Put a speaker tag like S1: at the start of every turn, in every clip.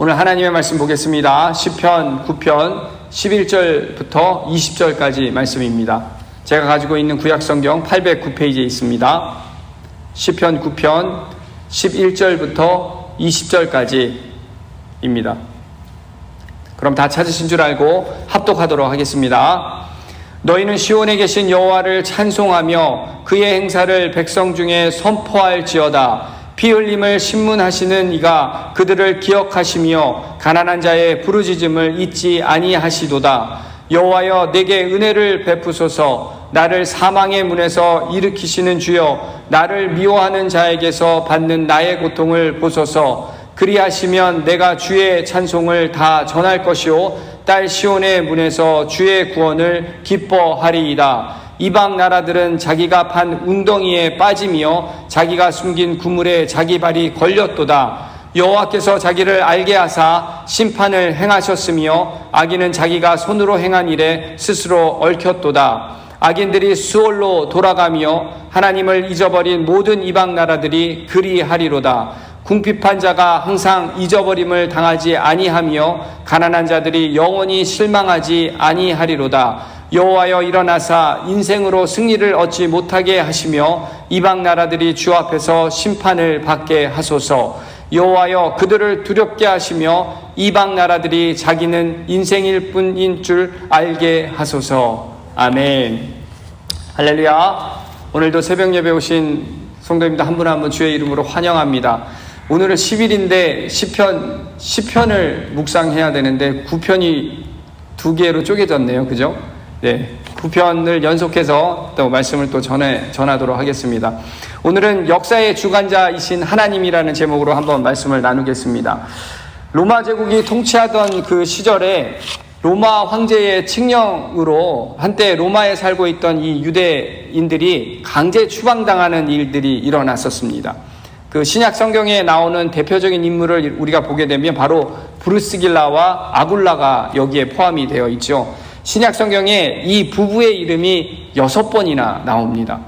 S1: 오늘 하나님의 말씀 보겠습니다. 10편 9편 11절부터 20절까지 말씀입니다. 제가 가지고 있는 구약 성경 809페이지에 있습니다. 10편 9편 11절부터 20절까지입니다. 그럼 다 찾으신 줄 알고 합독하도록 하겠습니다. 너희는 시온에 계신 여호와를 찬송하며 그의 행사를 백성 중에 선포할지어다. 피 흘림을 신문하시는 이가 그들을 기억하시며 가난한 자의 부르짖음을 잊지 아니하시도다. 여호와여 내게 은혜를 베푸소서 나를 사망의 문에서 일으키시는 주여 나를 미워하는 자에게서 받는 나의 고통을 보소서 그리하시면 내가 주의 찬송을 다 전할 것이요 딸 시온의 문에서 주의 구원을 기뻐하리이다. 이방 나라들은 자기가 판 웅덩이에 빠지며 자기가 숨긴 구물에 자기 발이 걸렸도다. 여호와께서 자기를 알게 하사 심판을 행하셨으며 악인은 자기가 손으로 행한 일에 스스로 얽혔도다. 악인들이 수월로 돌아가며 하나님을 잊어버린 모든 이방 나라들이 그리하리로다. 궁핍한 자가 항상 잊어버림을 당하지 아니하며 가난한 자들이 영원히 실망하지 아니하리로다. 여호와여 일어나사 인생으로 승리를 얻지 못하게 하시며 이방 나라들이 주 앞에서 심판을 받게 하소서. 여호와여 그들을 두렵게 하시며 이방 나라들이 자기는 인생일 뿐인 줄 알게 하소서. 아멘. 할렐루야. 오늘도 새벽 예배 오신 성도님들 한분 한 분 주의 이름으로 환영합니다. 오늘은 10일인데 10편 10편을 묵상해야 되는데 9편이 두 개로 쪼개졌네요. 그죠? 네. 9편을 연속해서 또 말씀을 또 전해 전하도록 하겠습니다. 오늘은 역사의 주관자이신 하나님이라는 제목으로 한번 말씀을 나누겠습니다. 로마 제국이 통치하던 그 시절에 로마 황제의 칙령으로 한때 로마에 살고 있던 이 유대인들이 강제 추방당하는 일들이 일어났었습니다. 그 신약 성경에 나오는 대표적인 인물을 우리가 보게 되면 바로 브루스 길라와 아굴라가 여기에 포함이 되어 있죠. 신약 성경에 이 부부의 이름이 여섯 번이나 나옵니다.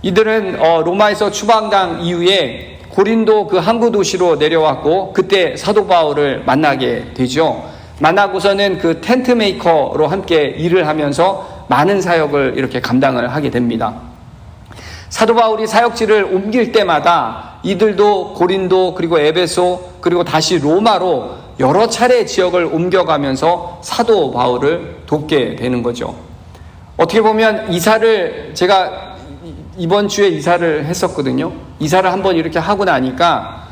S1: 이들은 어, 로마에서 추방당 이후에 고린도 그 항구 도시로 내려왔고 그때 사도 바울을 만나게 되죠. 만나고서는 그 텐트 메이커로 함께 일을 하면서 많은 사역을 이렇게 감당을 하게 됩니다. 사도 바울이 사역지를 옮길 때마다 이들도 고린도 그리고 에베소 그리고 다시 로마로 여러 차례 지역을 옮겨가면서 사도 바울을 돕게 되는 거죠. 어떻게 보면 이사를 제가 이번 주에 이사를 했었거든요. 이사를 한번 이렇게 하고 나니까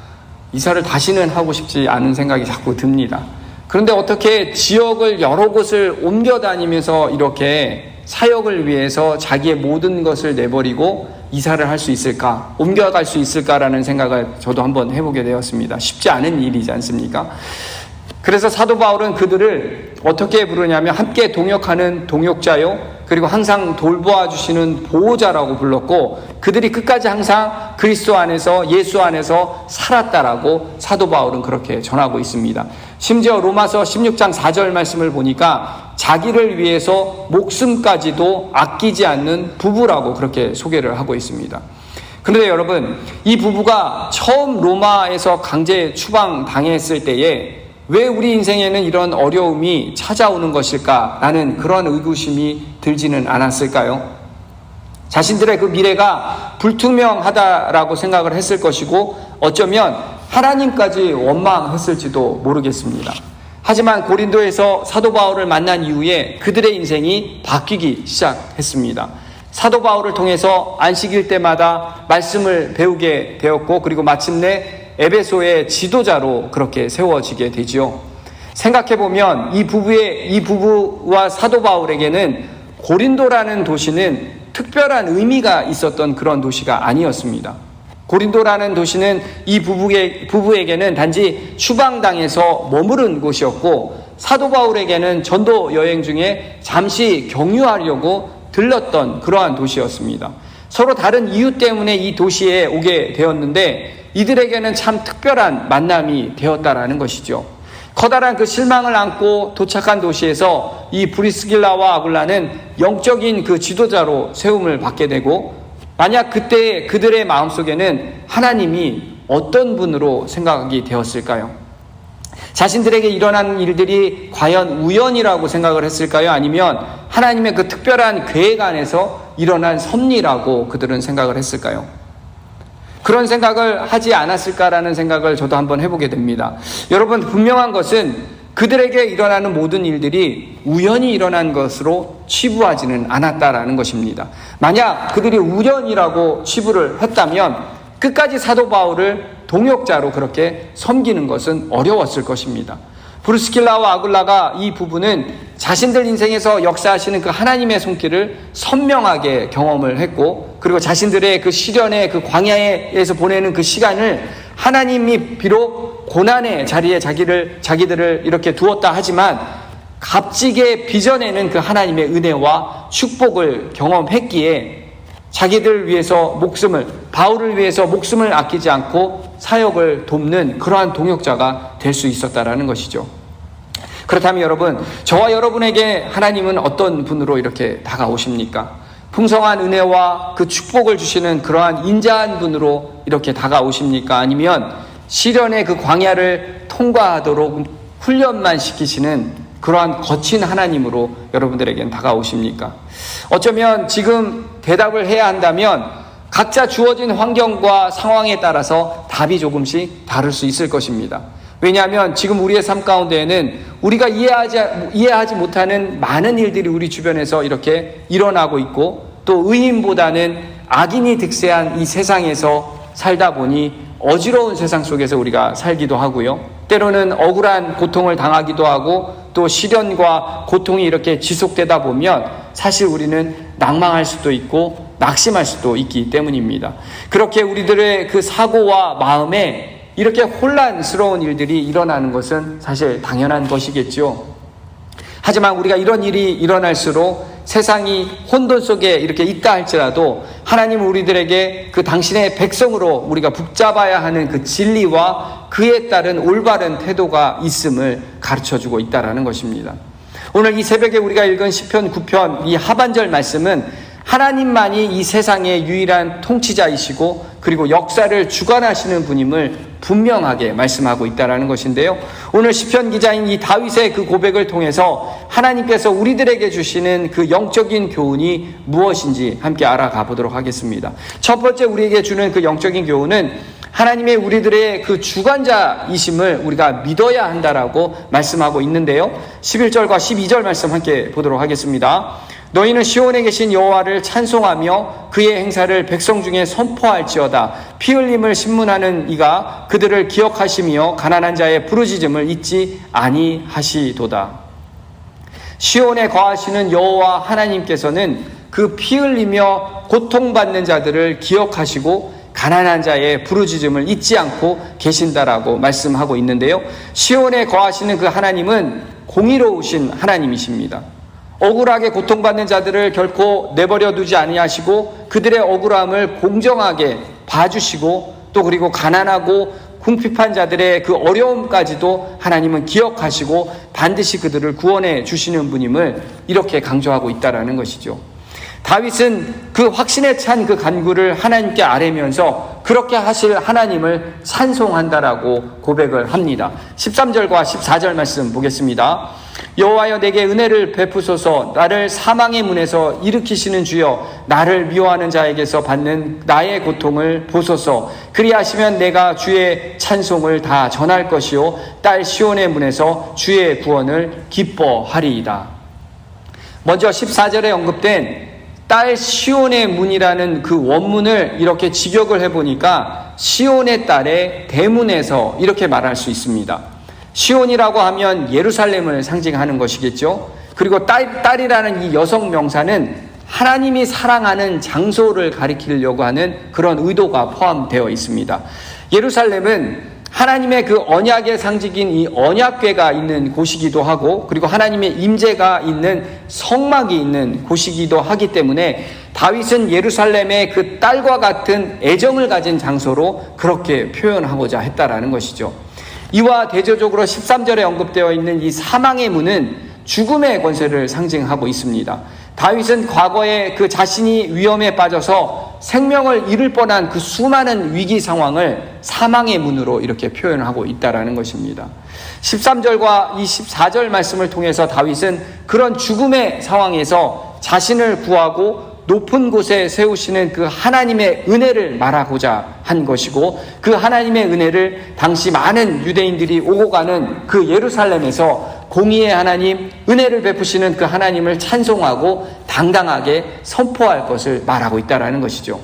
S1: 이사를 다시는 하고 싶지 않은 생각이 자꾸 듭니다. 그런데 어떻게 지역을 여러 곳을 옮겨 다니면서 이렇게 사역을 위해서 자기의 모든 것을 내버리고 이사를 할 수 있을까? 옮겨갈 수 있을까라는 생각을 저도 한번 해보게 되었습니다. 쉽지 않은 일이지 않습니까? 그래서 사도 바울은 그들을 어떻게 부르냐면 함께 동역하는 동역자요. 그리고 항상 돌보아 주시는 보호자라고 불렀고 그들이 끝까지 항상 그리스도 안에서 예수 안에서 살았다라고 사도 바울은 그렇게 전하고 있습니다. 심지어 로마서 16장 4절 말씀을 보니까 자기를 위해서 목숨까지도 아끼지 않는 부부라고 그렇게 소개를 하고 있습니다. 그런데 여러분, 이 부부가 처음 로마에서 강제 추방 당했을 때에 왜 우리 인생에는 이런 어려움이 찾아오는 것일까 라는 그런 의구심이 들지는 않았을까요? 자신들의 그 미래가 불투명하다라고 생각을 했을 것이고 어쩌면 하나님까지 원망했을지도 모르겠습니다. 하지만 고린도에서 사도 바울을 만난 이후에 그들의 인생이 바뀌기 시작했습니다. 사도 바울을 통해서 안식일 때마다 말씀을 배우게 되었고 그리고 마침내 에베소의 지도자로 그렇게 세워지게 되지요. 생각해 보면 이 부부의 이 부부와 사도 바울에게는 고린도라는 도시는 특별한 의미가 있었던 그런 도시가 아니었습니다. 고린도라는 도시는 이 부부의, 부부에게는 단지 추방당해서 머무른 곳이었고 사도 바울에게는 전도 여행 중에 잠시 경유하려고 들렀던 그러한 도시였습니다. 서로 다른 이유 때문에 이 도시에 오게 되었는데 이들에게는 참 특별한 만남이 되었다라는 것이죠. 커다란 그 실망을 안고 도착한 도시에서 이 브리스길라와 아굴라는 영적인 그 지도자로 세움을 받게 되고 만약 그때 그들의 마음속에는 하나님이 어떤 분으로 생각이 되었을까요? 자신들에게 일어난 일들이 과연 우연이라고 생각을 했을까요? 아니면 하나님의 그 특별한 계획 안에서 일어난 섭리라고 그들은 생각을 했을까요? 그런 생각을 하지 않았을까라는 생각을 저도 한번 해보게 됩니다. 여러분, 분명한 것은 그들에게 일어나는 모든 일들이 우연히 일어난 것으로 치부하지는 않았다라는 것입니다. 만약 그들이 우연이라고 치부를 했다면 끝까지 사도 바울을 동역자로 그렇게 섬기는 것은 어려웠을 것입니다. 브루스킬라와 아굴라가 이 부분은 자신들 인생에서 역사하시는 그 하나님의 손길을 선명하게 경험을 했고 그리고 자신들의 그 시련의 그 광야에서 보내는 그 시간을 하나님이 비록 고난의 자리에 자기를 자기들을 이렇게 두었다 하지만 값지게 빚어내는 그 하나님의 은혜와 축복을 경험했기에 자기들 위해서 목숨을 바울을 위해서 목숨을 아끼지 않고 사역을 돕는 그러한 동역자가 될 수 있었다라는 것이죠. 그렇다면 여러분, 저와 여러분에게 하나님은 어떤 분으로 이렇게 다가오십니까? 풍성한 은혜와 그 축복을 주시는 그러한 인자한 분으로 이렇게 다가오십니까? 아니면 시련의 그 광야를 통과하도록 훈련만 시키시는 그러한 거친 하나님으로 여러분들에겐 다가오십니까? 어쩌면 지금 대답을 해야 한다면 각자 주어진 환경과 상황에 따라서 답이 조금씩 다를 수 있을 것입니다. 왜냐하면 지금 우리의 삶 가운데에는 우리가 이해하지, 이해하지 못하는 많은 일들이 우리 주변에서 이렇게 일어나고 있고 또 의인보다는 악인이 득세한 이 세상에서 살다 보니 어지러운 세상 속에서 우리가 살기도 하고요. 때로는 억울한 고통을 당하기도 하고 또 시련과 고통이 이렇게 지속되다 보면 사실 우리는 낭망할 수도 있고 낙심할 수도 있기 때문입니다. 그렇게 우리들의 그 사고와 마음에 이렇게 혼란스러운 일들이 일어나는 것은 사실 당연한 것이겠죠. 하지만 우리가 이런 일이 일어날수록 세상이 혼돈 속에 이렇게 있다 할지라도 하나님 우리들에게 그 당신의 백성으로 우리가 붙잡아야 하는 그 진리와 그에 따른 올바른 태도가 있음을 가르쳐 주고 있다라는 것입니다. 오늘 이 새벽에 우리가 읽은 시편 9편 이 하반절 말씀은 하나님만이 이 세상의 유일한 통치자이시고 그리고 역사를 주관하시는 분임을 분명하게 말씀하고 있다라는 것인데요. 오늘 시편 기자인 이 다윗의 그 고백을 통해서 하나님께서 우리들에게 주시는 그 영적인 교훈이 무엇인지 함께 알아가 보도록 하겠습니다. 첫 번째 우리에게 주는 그 영적인 교훈은 하나님의 우리들의 그 주관자이심을 우리가 믿어야 한다라고 말씀하고 있는데요. 11절과 12절 말씀 함께 보도록 하겠습니다. 너희는 시온에 계신 여호와를 찬송하며 그의 행사를 백성 중에 선포할지어다. 피 흘림을 신문하는 이가 그들을 기억하시며 가난한 자의 부르짖음을 잊지 아니하시도다. 시온에 거하시는 여호와 하나님께서는 그 피 흘리며 고통받는 자들을 기억하시고 가난한 자의 부르짖음을 잊지 않고 계신다라고 말씀하고 있는데요. 시온에 거하시는 그 하나님은 공의로우신 하나님이십니다. 억울하게 고통받는 자들을 결코 내버려 두지 아니하시고 그들의 억울함을 공정하게 봐주시고 또 그리고 가난하고 궁핍한 자들의 그 어려움까지도 하나님은 기억하시고 반드시 그들을 구원해 주시는 분임을 이렇게 강조하고 있다라는 것이죠. 다윗은 그 확신에 찬 그 간구를 하나님께 아뢰면서 그렇게 하실 하나님을 찬송한다라고 고백을 합니다. 13절과 14절 말씀 보겠습니다. 여호와여 내게 은혜를 베푸소서 나를 사망의 문에서 일으키시는 주여 나를 미워하는 자에게서 받는 나의 고통을 보소서 그리하시면 내가 주의 찬송을 다 전할 것이요 딸 시온의 문에서 주의 구원을 기뻐하리이다. 먼저 14절에 언급된 딸 시온의 문이라는 그 원문을 이렇게 직역을 해보니까 시온의 딸의 대문에서 이렇게 말할 수 있습니다. 시온이라고 하면 예루살렘을 상징하는 것이겠죠. 그리고 딸, 딸이라는 이 여성 명사는 하나님이 사랑하는 장소를 가리키려고 하는 그런 의도가 포함되어 있습니다. 예루살렘은 하나님의 그 언약의 상징인 이 언약궤가 있는 곳이기도 하고 그리고 하나님의 임재가 있는 성막이 있는 곳이기도 하기 때문에 다윗은 예루살렘의 그 딸과 같은 애정을 가진 장소로 그렇게 표현하고자 했다라는 것이죠. 이와 대조적으로 13절에 언급되어 있는 이 사망의 문은 죽음의 권세를 상징하고 있습니다. 다윗은 과거에 그 자신이 위험에 빠져서 생명을 잃을 뻔한 그 수많은 위기 상황을 사망의 문으로 이렇게 표현하고 있다라는 것입니다. 13절과 24절 말씀을 통해서 다윗은 그런 죽음의 상황에서 자신을 구하고 높은 곳에 세우시는 그 하나님의 은혜를 말하고자 한 것이고 그 하나님의 은혜를 당시 많은 유대인들이 오고 가는 그 예루살렘에서 공의의 하나님, 은혜를 베푸시는 그 하나님을 찬송하고 당당하게 선포할 것을 말하고 있다라는 것이죠.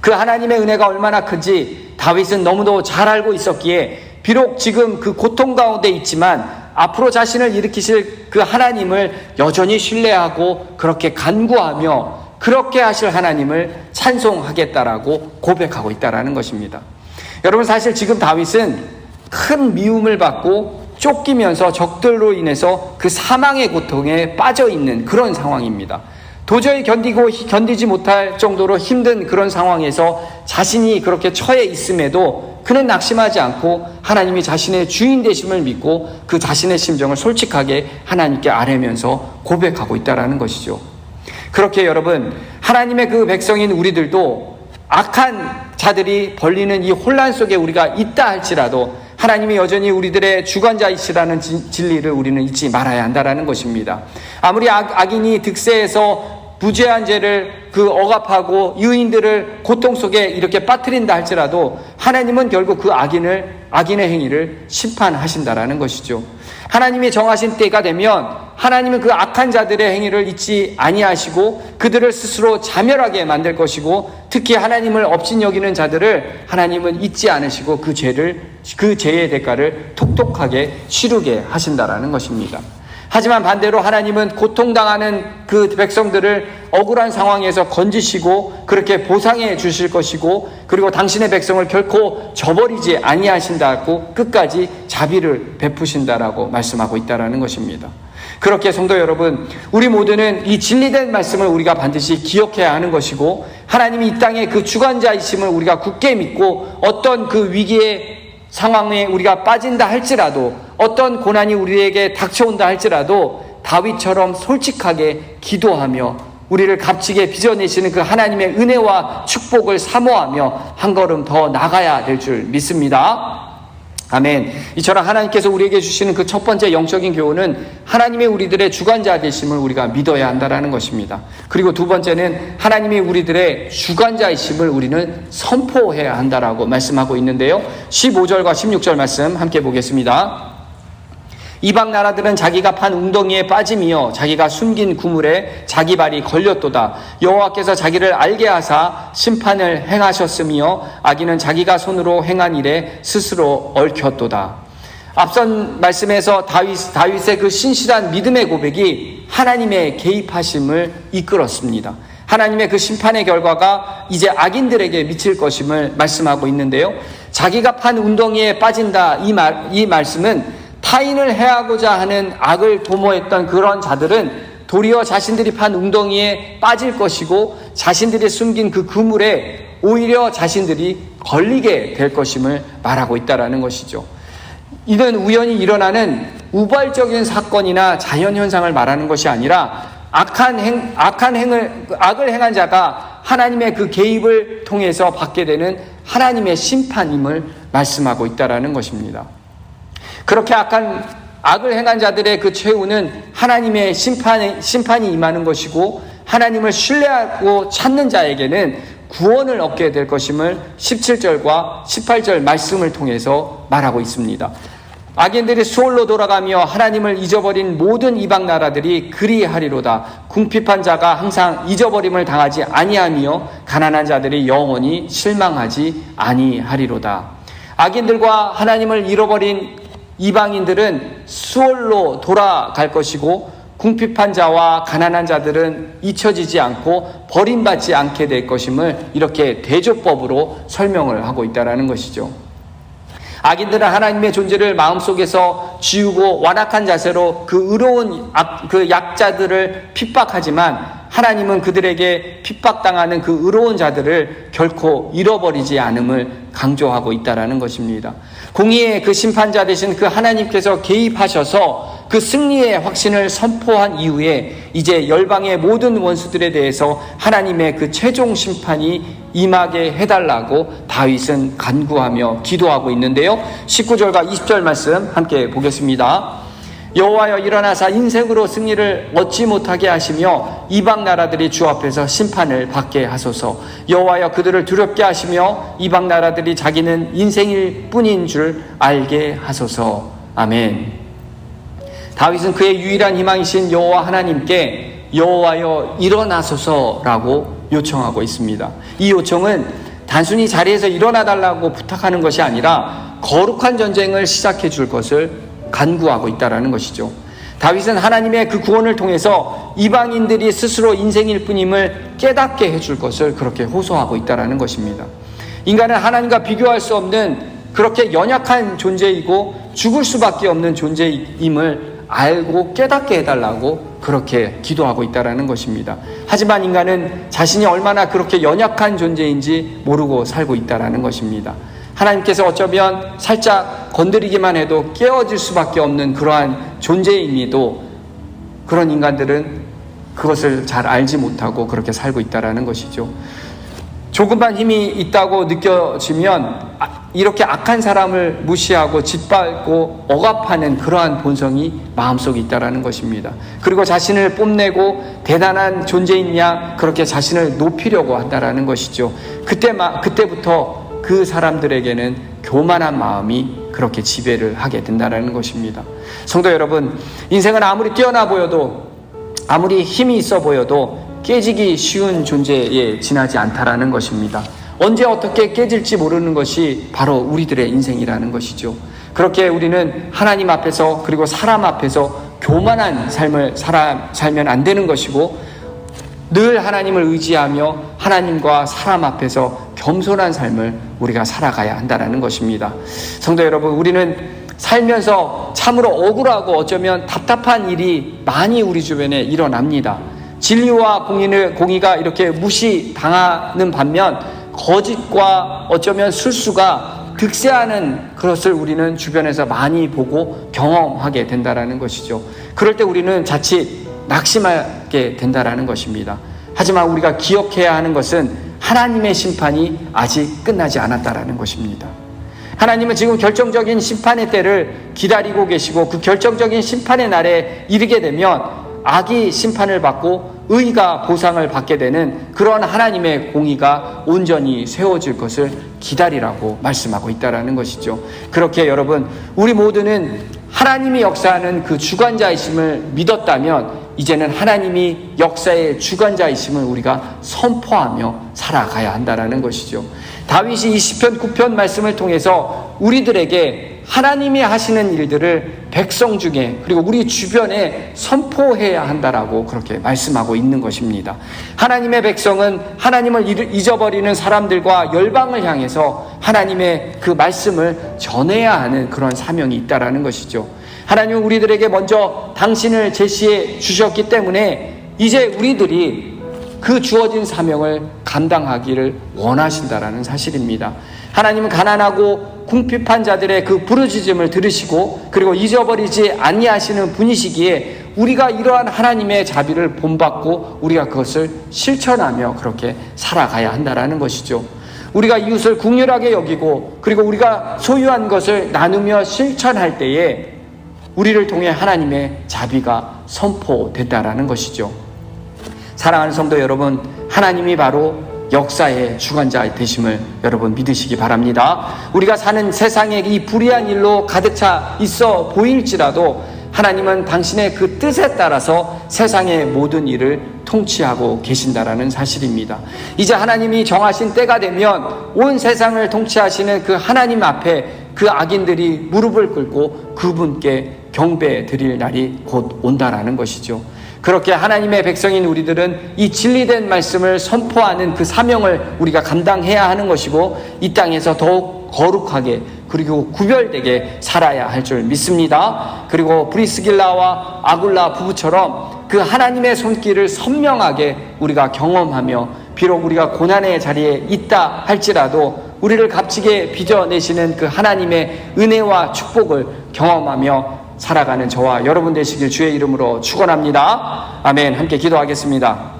S1: 그 하나님의 은혜가 얼마나 큰지 다윗은 너무도 잘 알고 있었기에 비록 지금 그 고통 가운데 있지만 앞으로 자신을 일으키실 그 하나님을 여전히 신뢰하고 그렇게 간구하며 그렇게 하실 하나님을 찬송하겠다라고 고백하고 있다라는 것입니다. 여러분 사실 지금 다윗은 큰 미움을 받고 쫓기면서 적들로 인해서 그 사망의 고통에 빠져 있는 그런 상황입니다. 도저히 견디고 견디지 못할 정도로 힘든 그런 상황에서 자신이 그렇게 처해 있음에도 그는 낙심하지 않고 하나님이 자신의 주인 되심을 믿고 그 자신의 심정을 솔직하게 하나님께 아뢰면서 고백하고 있다라는 것이죠. 그렇게 여러분 하나님의 그 백성인 우리들도 악한 자들이 벌리는 이 혼란 속에 우리가 있다 할지라도 하나님이 여전히 우리들의 주관자이시라는 진리를 우리는 잊지 말아야 한다라는 것입니다. 아무리 악, 인이 득세해서 부재한 죄를 그 억압하고 유인들을 고통 속에 이렇게 빠뜨린다 할지라도 하나님은 결국 그 악인을 악인의 행위를 심판하신다라는 것이죠. 하나님이 정하신 때가 되면 하나님은 그 악한 자들의 행위를 잊지 아니하시고 그들을 스스로 자멸하게 만들 것이고 특히 하나님을 업신 여기는 자들을 하나님은 잊지 않으시고 그 죄를 그 죄의 대가를 톡톡하게 치르게 하신다라는 것입니다. 하지만 반대로 하나님은 고통당하는 그 백성들을 억울한 상황에서 건지시고 그렇게 보상해 주실 것이고 그리고 당신의 백성을 결코 저버리지 아니하신다고 끝까지 자비를 베푸신다라고 말씀하고 있다라는 것입니다. 그렇게 성도 여러분, 우리 모두는 이 진리된 말씀을 우리가 반드시 기억해야 하는 것이고 하나님이 이 땅의 그 주관자이심을 우리가 굳게 믿고 어떤 그 위기의 상황에 우리가 빠진다 할지라도 어떤 고난이 우리에게 닥쳐온다 할지라도 다윗처럼 솔직하게 기도하며 우리를 값지게 빚어내시는 그 하나님의 은혜와 축복을 사모하며 한 걸음 더 나가야 될 줄 믿습니다. 아멘. 이처럼 하나님께서 우리에게 주시는 그 첫 번째 영적인 교훈은 하나님의 우리들의 주관자 되심을 우리가 믿어야 한다라는 것입니다. 그리고 두 번째는 하나님이 우리들의 주관자이심을 우리는 선포해야 한다라고 말씀하고 있는데요. 15절과 16절 말씀 함께 보겠습니다. 이방 나라들은 자기가 판 웅덩이에 빠짐이요 자기가 숨긴 구물에 자기 발이 걸렸도다 여호와께서 자기를 알게 하사 심판을 행하셨으며 악인은 자기가 손으로 행한 일에 스스로 얽혔도다 앞선 말씀에서 다윗, 다윗의 그 신실한 믿음의 고백이 하나님의 개입하심을 이끌었습니다. 하나님의 그 심판의 결과가 이제 악인들에게 미칠 것임을 말씀하고 있는데요. 자기가 판 운동에 빠진다 이 말, 이 말씀은 타인을 해하고자 하는 악을 도모했던 그런 자들은 도리어 자신들이 판 웅덩이에 빠질 것이고 자신들이 숨긴 그 그물에 오히려 자신들이 걸리게 될 것임을 말하고 있다라는 것이죠. 이는 우연히 일어나는 우발적인 사건이나 자연 현상을 말하는 것이 아니라 악한 행, 악한 행을, 악을 행한 자가 하나님의 그 개입을 통해서 받게 되는 하나님의 심판임을 말씀하고 있다라는 것입니다. 그렇게 악한 악을 행한 자들의 그 최후는 하나님의 심판이, 심판이 임하는 것이고 하나님을 신뢰하고 찾는 자에게는 구원을 얻게 될 것임을 17절과 18절 말씀을 통해서 말하고 있습니다. 악인들이 수월로 돌아가며 하나님을 잊어버린 모든 이방 나라들이 그리하리로다. 궁핍한 자가 항상 잊어버림을 당하지 아니하며 가난한 자들이 영원히 실망하지 아니하리로다. 악인들과 하나님을 잃어버린 이방인들은 수월로 돌아갈 것이고 궁핍한 자와 가난한 자들은 잊혀지지 않고 버림받지 않게 될 것임을 이렇게 대조법으로 설명을 하고 있다라는 것이죠. 악인들은 하나님의 존재를 마음속에서 지우고 완악한 자세로 그 의로운 악, 그 약자들을 핍박하지만 하나님은 그들에게 핍박당하는 그 의로운 자들을 결코 잃어버리지 않음을 강조하고 있다라는 것입니다. 공의의 그 심판자 되신 그 하나님께서 개입하셔서 그 승리의 확신을 선포한 이후에 이제 열방의 모든 원수들에 대해서 하나님의 그 최종 심판이 임하게 해달라고 다윗은 간구하며 기도하고 있는데요. 19절과 20절 말씀 함께 보겠습니다. 여호와여 일어나사 인생으로 승리를 얻지 못하게 하시며 이방 나라들이 주 앞에서 심판을 받게 하소서. 여호와여 그들을 두렵게 하시며 이방 나라들이 자기는 인생일 뿐인 줄 알게 하소서. 아멘. 다윗은 그의 유일한 희망이신 여호와 하나님께 여호와여 일어나소서라고 요청하고 있습니다. 이 요청은 단순히 자리에서 일어나 달라고 부탁하는 것이 아니라 거룩한 전쟁을 시작해 줄 것을 간구하고 있다라는 것이죠. 다윗은 하나님의 그 구원을 통해서 이방인들이 스스로 인생일 뿐임을 깨닫게 해줄 것을 그렇게 호소하고 있다라는 것입니다. 인간은 하나님과 비교할 수 없는 그렇게 연약한 존재이고 죽을 수밖에 없는 존재임을 알고 깨닫게 해달라고 그렇게 기도하고 있다라는 것입니다. 하지만 인간은 자신이 얼마나 그렇게 연약한 존재인지 모르고 살고 있다라는 것입니다. 하나님께서 어쩌면 살짝 건드리기만 해도 깨어질 수밖에 없는 그러한 존재임에도 그런 인간들은 그것을 잘 알지 못하고 그렇게 살고 있다라는 것이죠. 조금만 힘이 있다고 느껴지면 아, 이렇게 악한 사람을 무시하고 짓밟고 억압하는 그러한 본성이 마음속에 있다라는 것입니다. 그리고 자신을 뽐내고 대단한 존재이냐 그렇게 자신을 높이려고 한다라는 것이죠. 그때 그때부터 그 사람들에게는 교만한 마음이 그렇게 지배를 하게 된다는 것입니다. 성도 여러분, 인생은 아무리 뛰어나 보여도 아무리 힘이 있어 보여도 깨지기 쉬운 존재에 지나지 않다라는 것입니다. 언제 어떻게 깨질지 모르는 것이 바로 우리들의 인생이라는 것이죠. 그렇게 우리는 하나님 앞에서 그리고 사람 앞에서 교만한 삶을 살아, 살면 안 되는 것이고 늘 하나님을 의지하며 하나님과 사람 앞에서 겸손한 삶을 우리가 살아가야 한다는 것입니다. 성도 여러분, 우리는 살면서 참으로 억울하고 어쩌면 답답한 일이 많이 우리 주변에 일어납니다. 진리와 공의를, 공의가 이렇게 무시당하는 반면 거짓과 어쩌면 술수가 득세하는 그것을 우리는 주변에서 많이 보고 경험하게 된다는 것이죠. 그럴 때 우리는 자칫 낙심하게 된다라는 것입니다. 하지만 우리가 기억해야 하는 것은 하나님의 심판이 아직 끝나지 않았다라는 것입니다. 하나님은 지금 결정적인 심판의 때를 기다리고 계시고 그 결정적인 심판의 날에 이르게 되면 악이 심판을 받고 의가 보상을 받게 되는 그런 하나님의 공의가 온전히 세워질 것을 기다리라고 말씀하고 있다라는 것이죠. 그렇게 여러분 우리 모두는 하나님이 역사하는 그 주관자이심을 믿었다면 이제는 하나님이 역사의 주관자이심을 우리가 선포하며 살아가야 한다라는 것이죠. 다윗이 이 시편 9편 말씀을 통해서 우리들에게 하나님이 하시는 일들을 백성 중에 그리고 우리 주변에 선포해야 한다라고 그렇게 말씀하고 있는 것입니다. 하나님의 백성은 하나님을 잊어버리는 사람들과 열방을 향해서 하나님의 그 말씀을 전해야 하는 그런 사명이 있다라는 것이죠. 하나님은 우리들에게 먼저 당신을 제시해 주셨기 때문에 이제 우리들이 그 주어진 사명을 감당하기를 원하신다라는 사실입니다. 하나님은 가난하고 궁핍한 자들의 그 부르짖음을 들으시고 그리고 잊어버리지 아니하시는 분이시기에 우리가 이러한 하나님의 자비를 본받고 우리가 그것을 실천하며 그렇게 살아가야 한다라는 것이죠. 우리가 이웃을 국률하게 여기고 그리고 우리가 소유한 것을 나누며 실천할 때에 우리를 통해 하나님의 자비가 선포됐다라는 것이죠. 사랑하는 성도 여러분, 하나님이 바로 역사의 주관자 되심을 여러분 믿으시기 바랍니다. 우리가 사는 세상에 이 불의한 일로 가득 차 있어 보일지라도 하나님은 당신의 그 뜻에 따라서 세상의 모든 일을 통치하고 계신다라는 사실입니다. 이제 하나님이 정하신 때가 되면 온 세상을 통치하시는 그 하나님 앞에 그 악인들이 무릎을 꿇고 그분께 경배 드릴 날이 곧 온다라는 것이죠. 그렇게 하나님의 백성인 우리들은 이 진리된 말씀을 선포하는 그 사명을 우리가 감당해야 하는 것이고 이 땅에서 더욱 거룩하게 그리고 구별되게 살아야 할 줄 믿습니다. 그리고 브리스길라와 아굴라 부부처럼 그 하나님의 손길을 선명하게 우리가 경험하며 비록 우리가 고난의 자리에 있다 할지라도 우리를 값지게 빚어내시는 그 하나님의 은혜와 축복을 경험하며 살아가는 저와 여러분 되시길 주의 이름으로 축원합니다. 아멘. 함께 기도하겠습니다.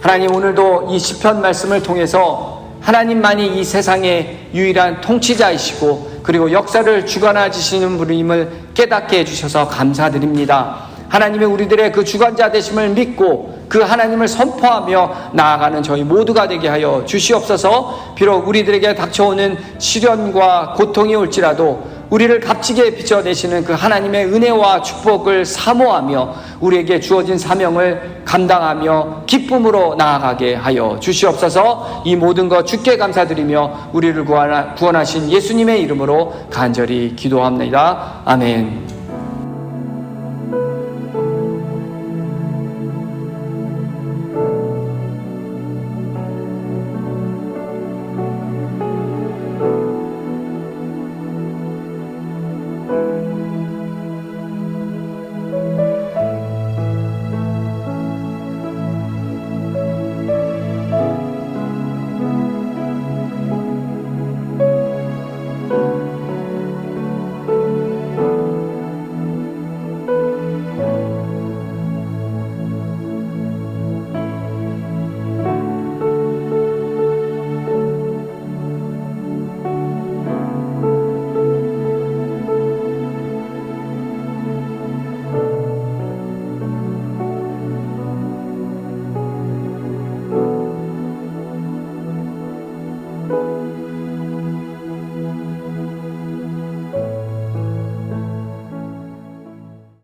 S1: 하나님 오늘도 이 시편 말씀을 통해서 하나님만이 이 세상의 유일한 통치자이시고 그리고 역사를 주관하시는 분임을 깨닫게 해주셔서 감사드립니다. 하나님의 우리들의 그 주관자 되심을 믿고 그 하나님을 선포하며 나아가는 저희 모두가 되게 하여 주시옵소서 비록 우리들에게 닥쳐오는 시련과 고통이 올지라도 우리를 값지게 비춰내시는 그 하나님의 은혜와 축복을 사모하며 우리에게 주어진 사명을 감당하며 기쁨으로 나아가게 하여 주시옵소서 이 모든 것 주께 감사드리며 우리를 구원하신 예수님의 이름으로 간절히 기도합니다. 아멘.